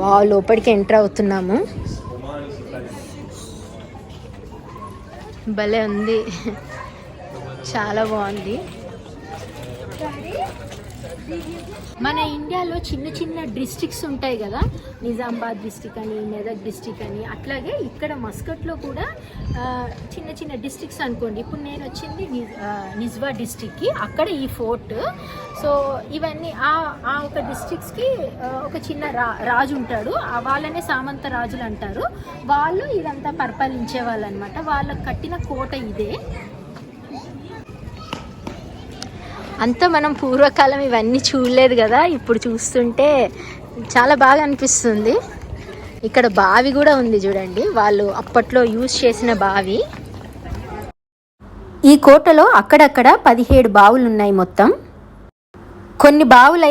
వా లోపలికి ఎంటర్ అవుతున్నాము. భలే ఉంది. చాలా బాగుంది. మన ఇండియాలో చిన్న చిన్న డిస్ట్రిక్ట్స్ ఉంటాయి కదా. నిజామాబాద్ డిస్టిక్ అని మెదక్ డిస్టిక్ అని. అట్లాగే ఇక్కడ మస్కట్లో కూడా చిన్న చిన్న డిస్ట్రిక్ట్స్ అనుకోండి. ఇప్పుడు నేను వచ్చింది నిజ్వా డిస్టిక్కి అక్కడ ఈ ఫోర్ట్ సో ఇవన్నీ ఆ ఆ ఒక డిస్ట్రిక్ట్స్కి ఒక చిన్న రా రాజు ఉంటాడు. ఆ వాళ్ళనే సామంత రాజులు అంటారు. వాళ్ళు ఇదంతా పరిపాలించే వాళ్ళు అనమాట వాళ్ళకి కట్టిన కోట ఇదే. అంతా మనం పూర్వకాలం ఇవన్నీ చూడలేదు కదా. ఇప్పుడు చూస్తుంటే చాలా బాగా అనిపిస్తుంది. ఇక్కడ బావి కూడా ఉంది చూడండి. వాళ్ళు అప్పట్లో యూజ్ చేసిన బావి. ఈ కోటలో అక్కడక్కడ పదిహేడు బావులు ఉన్నాయి మొత్తం. కొన్ని బావులైతే